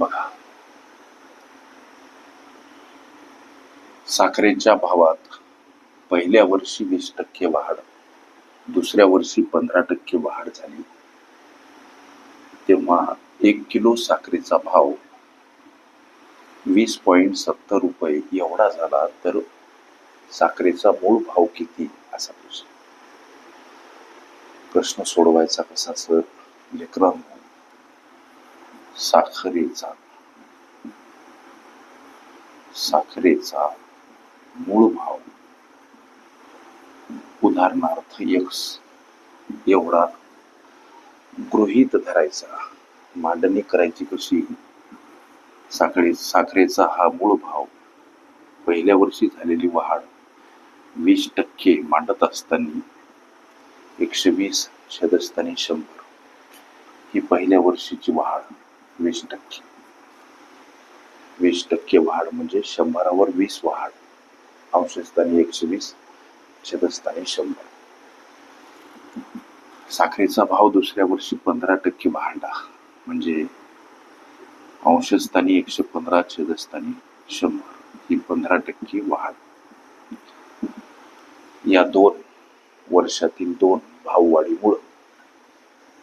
बघा. साखरेच्या भावात पहिल्या वर्षी वीस टक्के वाढ दुसऱ्या वर्षी पंधरा टक्के वाढ झाली. तेव्हा एक किलो साखरेचा भाव वीस पॉईंट सत्तर रुपये एवढा झाला तर साखरेचा मूळ भाव किती? असा प्रश्न. प्रश्न सोडवायचा कसा सर? लेकरांनो साखरेचा. साखरेचा मूळ भाव. उदाहरणार्थ यक्स. एवढा गृहीत धरायचा. मांडणी करायची कशी? साखरे साखरेचा हा मूळ भाव. पहिल्या वर्षी झालेली वाढ वीस टक्के मांडत असताना एकशे वीस छेदस्थानी शंभर ही पहिल्या वर्षीची वाढ. वीस टक्के. वीस टक्के वाढ म्हणजे शंभरावर वीस वाढ. अंशस्थानी एकशे वीस शतस्थानी शंभर. साखरेचा भाव दुसऱ्या वर्षी पंधरा टक्के वाढला. म्हणजे अंशस्थानी एकशे पंधरा छेदस्थानी शंभर. ही पंधरा टक्के वाढ. या दोन वर्षातील दोन भाववाढीमुळं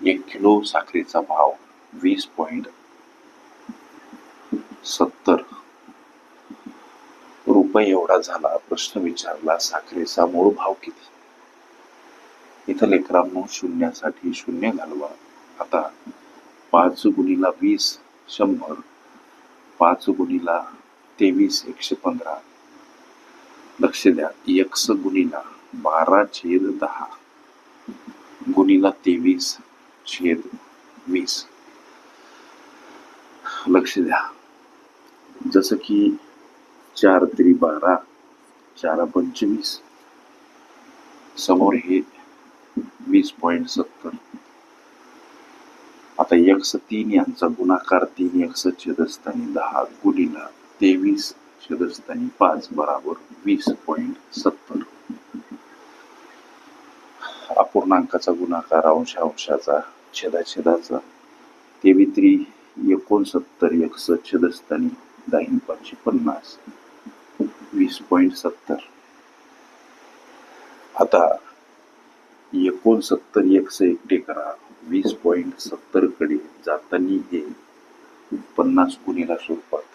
एक किलो साखरेचा भाव वीस पॉईंट सत्तर रुपये एवढा झाला प्रश्न विचारला साखरेचा मूळ भाव किती? इथं लेकरांनो शून्यासाठी शून्य घालवा. आता पाच गुणीला वीस शंभर. पाच गुणीला तेवीस एकशे पंधरा. लक्ष द्या यक्स गुणीला बारा छेद दहा. गुणीला तेवीस छेद वीस. लक्ष द्या. जसं की चार तरी बारा चार पंचवीस. समोर हे वीस पॉईंट सत्तर. आता एक्स तीन यांचा गुणाकार तीन एक्स छेदस्थानी दहा गुणीला तेवीस छेदस्थानी पाच बराबर वीस पॉईंट सत्तर. अपूर्णांकाचा गुणाकार अंश अंशांशाचा छेदाछेदाचा. तेवित्री एकोणसत्तर एक्स छेदस्थानी दाहीन पाचशे पन्नास वीस पॉईंट सत्तर आता एकोणसत्तर एकशे एकटे करा वीस पॉईंट सत्तरकडे जातानी हे पन्नास गुणीला स्वरूपात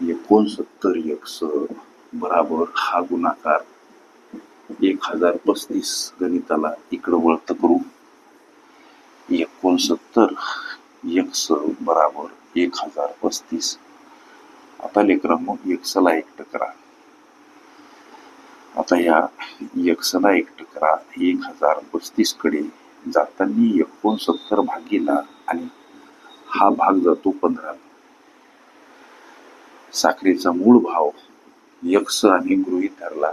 एकोणसत्तर एकस बराबर हा गुणाकार एक हजार पस्तीस गणिताला इकडं वळत करू एकोणसत्तर एकस बराबर एक हजार पस्तीस. आता लेकरांनो एक्सला एकटं करा. आता या एक्सला एकटं करा. एक हजार पस्तीसकडे जाताना एकोणसत्तर भागीला आणि हा भाग जातो पंधरा. साखरेचा मूळ भाव यक्ष आणि गृहीत धरला.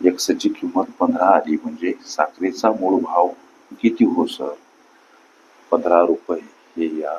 यक्षची किंमत पंधरा आली म्हणजे साखरेचा मूळ भाव किती हो सर पंधरा रुपये हे या